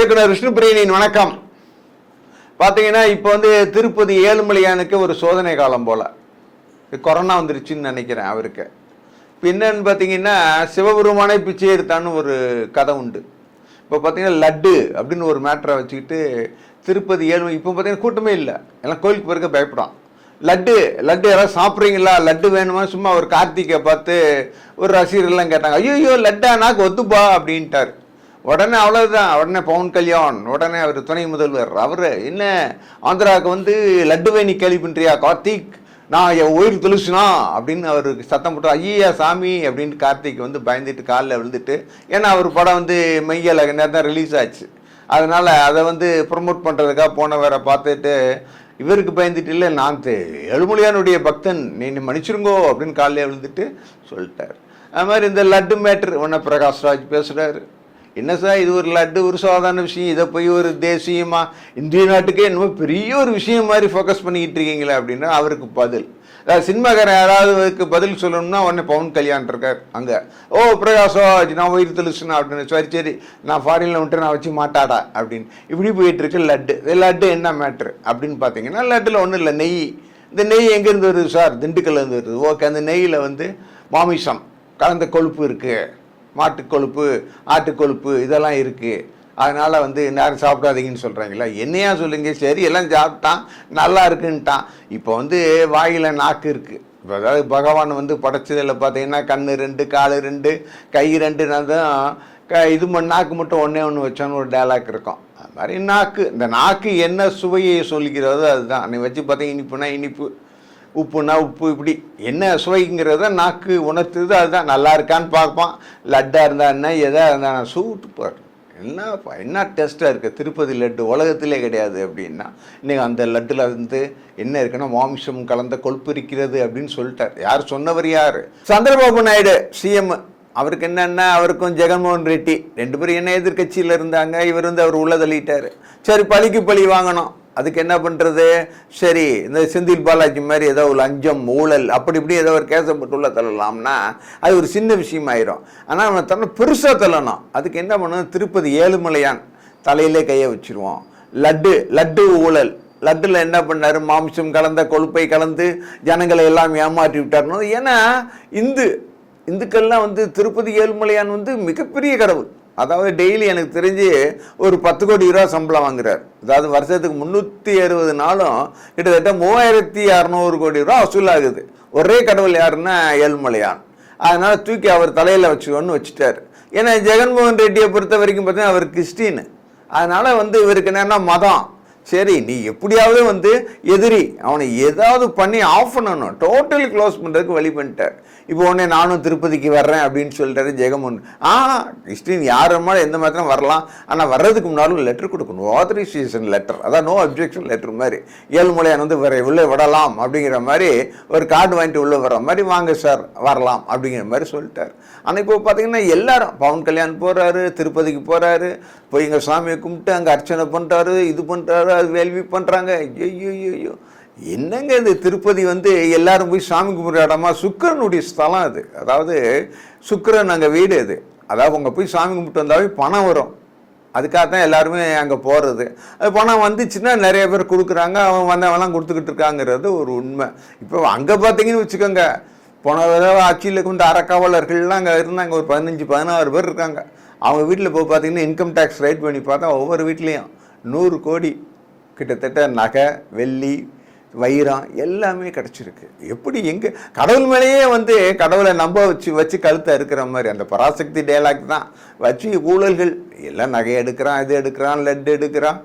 இயக்குனர் விஷ்ணு பிரியனின் வணக்கம். பார்த்தீங்கன்னா இப்போ வந்து திருப்பதி ஏழுமலையானுக்கு ஒரு சோதனை காலம் போல். கொரோனா வந்துருச்சுன்னு நினைக்கிறேன் அவருக்கு. இப்போ என்னன்னு பார்த்தீங்கன்னா சிவபெருமானே பிச்சை எடுத்தான்னு ஒரு கதை உண்டு. இப்போ பார்த்தீங்கன்னா லட்டு அப்படின்னு ஒரு மேட்டரை வச்சுக்கிட்டு திருப்பதி ஏழுமலை இப்போ பார்த்தீங்கன்னா கூட்டமே இல்லை. எல்லாம் கோயிலுக்கு பிறகு பயப்படான் லட்டு லட்டு யாராவது சாப்பிட்றீங்களா? லட்டு வேணுமா? சும்மா ஒரு கார்த்திகை பார்த்து ஒரு ரசிகர்கள்லாம் கேட்டாங்க ஐயோ லட்டா நாக்கு ஒத்துப்பா அப்படின்ட்டார். உடனே அவ்வளவுதான். உடனே பவன் கல்யாண் உடனே அவர் துணை முதல்வர். அவர் என்ன? ஆந்திராவுக்கு வந்து லட்டு வேணி கேள்வி பண்ணுறியா கார்த்திக்? நான் என் உயிர் துளுசுனா அப்படின்னு அவருக்கு சத்தம் போட்டு ஐயா சாமி அப்படின்ட்டு கார்த்திக் வந்து பயந்துட்டு காலில் விழுந்துட்டு ஏன்னா அவர் படம் வந்து மெய்யல நேரம் தான் ரிலீஸ் ஆச்சு. அதனால் அதை வந்து ப்ரொமோட் பண்ணுறதுக்காக போனவரை பார்த்துட்டு இவருக்கு பயந்துட்டு இல்லை நான் தே- எழுமொழியானுடைய பக்தன் நீ என்னை மன்னிச்சிருங்கோ அப்படின்னு காலையில் விழுந்துட்டு சொல்லிட்டார். அது மாதிரி இந்த லட்டு மேட்ரு உன்ன பிரகாஷ்ராஜ் பேசுகிறாரு என்ன சார் இது ஒரு லட்டு ஒரு சாதாரண விஷயம் இதை போய் ஒரு தேசியமா இந்திய நாட்டுக்கே என்னமோ பெரிய ஒரு விஷயம் மாதிரி ஃபோக்கஸ் பண்ணிக்கிட்டு இருக்கீங்களே அப்படின்னா அவருக்கு பதில். அதாவது சினிமாக்காரன் யாராவது பதில் சொல்லணும்னா உடனே பவன் கல்யாண் இருக்கார் அங்கே. ஓ பிரகாஷ்ராஜ் நான் உயிர் தெளிச்சுனா அப்படின்னு சரி சரி நான் ஃபாரினில் விட்டு நான் வச்சு மாட்டாடா அப்படின்னு. இப்படி போயிட்டு இருக்கு லட்டு. லட்டு என்ன மேட்ரு அப்படின்னு பார்த்தீங்கன்னா லட்டில் ஒன்றும் இல்லை நெய். இந்த நெய் எங்கேருந்து வருது சார்? திண்டுக்கல்லேருந்து வருது. ஓகே அந்த நெய்யில் வந்து மாமிசம் கலந்த கொழுப்பு இருக்குது மாட்டுக்கொழுப்பு ஆட்டுக்கொழுப்பு ஆட்டு கொழுப்பு இதெல்லாம் இருக்குது அதனால் வந்து யாரும் சாப்பிடாதீங்கன்னு சொல்கிறாங்களா என்னையா சொல்லுங்க? சரி எல்லாம் சாப்பிட்டான். நல்லா இருக்குன்ட்டான். இப்போ வந்து வாயில் நாக்கு இருக்குது இப்போ அதாவது பகவான் வந்து படைச்சதில் பார்த்தீங்கன்னா கண் ரெண்டு கால் ரெண்டு கை ரெண்டு தான் க இது நாக்கு மட்டும் ஒன்றே ஒன்று வச்சோன்னு ஒரு டைலாக் இருக்கும். அது மாதிரி நாக்கு. இந்த நாக்கு என்ன சுவையை சொல்கிறதோ அதுதான். நீ வச்சு பார்த்தீங்க இனிப்புனா இனிப்பு. உப்புனா உப்பு இப்படி. என்ன சுவைங்கிறத நாக்கு உணர்த்துது அதுதான். நல்லா இருக்கான்னு பார்ப்பான். லட்டாக இருந்தா என்ன எதாக இருந்தா நான் சூட்டு என்ன டேஸ்ட்டாக இருக்குது திருப்பதி லட்டு உலகத்திலே கிடையாது அப்படின்னா. இன்னைக்கு அந்த லட்டில் வந்து என்ன இருக்குன்னா மாமிசம் கலந்த கொழுப்பு இருக்கிறது அப்படின்னு சொல்லிட்டார். யார் சொன்னவர் யார்? சந்திரபாபு நாயுடு சிஎம் அவருக்கு என்னென்ன அவருக்கும் ஜெகன்மோகன் ரெட்டி. ரெண்டு பேரும் என்ன எதிர்க்கட்சியில் இருந்தாங்க. இவர் வந்து அவர் உள்ள தள்ளிட்டார். சரி பழிக்கு பழி வாங்கணும். அதுக்கு என்ன பண்ணுறது சரி இந்த செந்தில் பாலாஜி மாதிரி ஏதோ ஒரு லஞ்சம் ஊழல் அப்படி இப்படி ஏதோ ஒரு கேஸை போட்டு உள்ள தள்ளலாம்னா அது ஒரு சின்ன விஷயமாயிரும். ஆனால் அவனை தன்னை பெருசாக தள்ளணும். அதுக்கு என்ன பண்ணணும்? திருப்பதி ஏழுமலையான் தலையிலே கையை வச்சிருவோம். லட்டு லட்டு ஊழல். லட்டில் என்ன பண்ணார்? மாம்சம் கலந்த கொழுப்பை கலந்து ஜனங்களை எல்லாம் ஏமாற்றி விட்டார்னு. ஏன்னா இந்து இந்துக்கள்லாம் வந்து திருப்பதி ஏழுமலையான் வந்து மிகப்பெரிய கடவுள். அதாவது டெய்லி எனக்கு தெரிஞ்சு ஒரு பத்து கோடி ரூபா சம்பளம் வாங்குறார். அதாவது வருஷத்துக்கு முந்நூற்றி அறுபது நாளும் கிட்டத்தட்ட மூவாயிரத்தி அறநூறு கோடி ரூபா வசூலாகுது. ஒரே கடவுள் யாருன்னா ஏழ்மலையான். அதனால் தூக்கி அவர் தலையில் வச்சுக்கோன்னு வச்சுட்டார். ஏன்னா ஜெகன்மோகன் ரெட்டியை பொறுத்த வரைக்கும் பார்த்தீங்கன்னா அவர் கிறிஸ்டின் அதனால் வந்து இவருக்கு என்னன்னா மதம். சரி நீ எப்படியாவது வந்து எதிரி. அவனை ஏதாவது பண்ணி ஆஃப் பண்ணணும். டோட்டலி க்ளோஸ் பண்ணுறதுக்கு வழி பண்ணிட்டார் இப்போ உடனே நானும் திருப்பதிக்கு வர்றேன் அப்படின்னு சொல்லிட்டாரு ஜெகமோகன். ஆ கிறிஸ்டின் யார் மாதிரி எந்த மாத்திரம் வரலாம். ஆனால் வர்றதுக்கு முன்னாலும் லெட்டர் கொடுக்கணும். ஆத்தரைசேஷன் லெட்டர் அதான் நோ அப்ஜெக்ஷன் லெட்டர் மாதிரி. ஏழுமலையான் வந்து வர உள்ளே விடலாம் அப்படிங்கிற மாதிரி ஒரு கார்டு வாங்கிட்டு உள்ளே வர்ற மாதிரி வாங்க சார் வரலாம் அப்படிங்கிற மாதிரி சொல்லிட்டார். ஆனால் இப்போ பார்த்தீங்கன்னா எல்லாரும் பவன் கல்யாண் போகிறாரு திருப்பதிக்கு போகிறாரு போய் இங்கே சாமியை கும்பிட்டு அங்கே அர்ச்சனை பண்ணுறாரு இது பண்ணுறாரு அது வேள்வி பண்ணுறாங்க ஐயோ என்னங்க இது? திருப்பதி வந்து எல்லாரும் போய் சாமி கும்பிட்ற இடமா? சுக்கிரனுடைய ஸ்தலம் அது. அதாவது சுக்கரன் அங்கே வீடு அது. அதாவது அங்கே போய் சாமி கும்பிட்டு வந்தாவே பணம் வரும். அதுக்காக தான் எல்லாருமே அங்கே போகிறது அது பணம் வந்துச்சுன்னா நிறைய பேர் கொடுக்குறாங்க. அவன் வந்தவெல்லாம் கொடுத்துக்கிட்டு இருக்காங்கிறது ஒரு உண்மை. இப்போ அங்கே பார்த்தீங்கன்னு வச்சுக்கோங்க. போன தடவை ஆட்சியில் வந்து அறக்காவலர்கள்லாம் அங்கே இருந்தாங்க. ஒரு பதினஞ்சு பதினாறு பேர் இருக்காங்க. அவங்க வீட்டில் போய் பார்த்தீங்கன்னா இன்கம் டேக்ஸ் ரைட் பண்ணி பார்த்தா ஒவ்வொரு வீட்லேயும் நூறு கோடி கிட்டத்தட்ட நகை வெள்ளி வைரம் எல்லாமே கிடச்சிருக்கு. எப்படி எங்கே கடவுள் மேலேயே வந்து கடவுளை நம்ப வச்சு வச்சு கழுத்தை இருக்கிற மாதிரி அந்த பராசக்தி டேலாக் தான். வச்சு ஊழல்கள் எல்லாம் நகை எடுக்கிறான் இது எடுக்கிறான் லட்டு எடுக்கிறான்.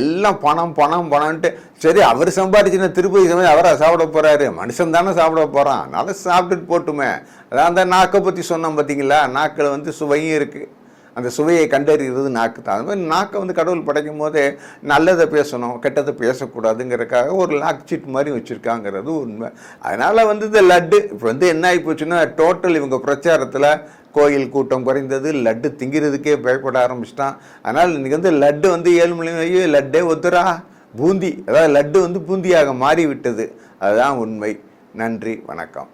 எல்லாம் பணம் பணம் பணம்ன்ட்டு. சரி அவர் சம்பாதிச்சுன்னா திருப்பதி சமயம் அவரை சாப்பிட போகிறாரு மனுஷன் தானே சாப்பிட போகிறான் அதனால சாப்பிட்டுட்டு போட்டுமே. அதான் அந்த நாக்கை பற்றி சொன்னோம் பார்த்தீங்களா நாக்கில் வந்து சுவையும் இருக்குது அந்த சுவையை கண்டறிகிறது நாக்கு தான். அது மாதிரி நாக்கை வந்து கடவுள் படைக்கும் போதே நல்லதை பேசணும் கெட்டதை பேசக்கூடாதுங்கிறதுக்காக ஒரு லாக் சீட் மாதிரி வச்சுருக்காங்கிறது உண்மை. அதனால் வந்து இந்த லட்டு இப்போ வந்து என்ன ஆகி போச்சுன்னா டோட்டல் இவங்க பிரச்சாரத்தில் கோயில் கூட்டம் குறைந்தது லட்டு திங்கிறதுக்கே பயப்பட ஆரம்பிச்சிட்டான். அதனால் இன்றைக்கி வந்து லட்டு வந்து ஏழு மணி லட்டே ஒத்துரா பூந்தி அதாவது லட்டு வந்து பூந்தியாக மாறிவிட்டது. அதுதான் உண்மை. நன்றி வணக்கம்.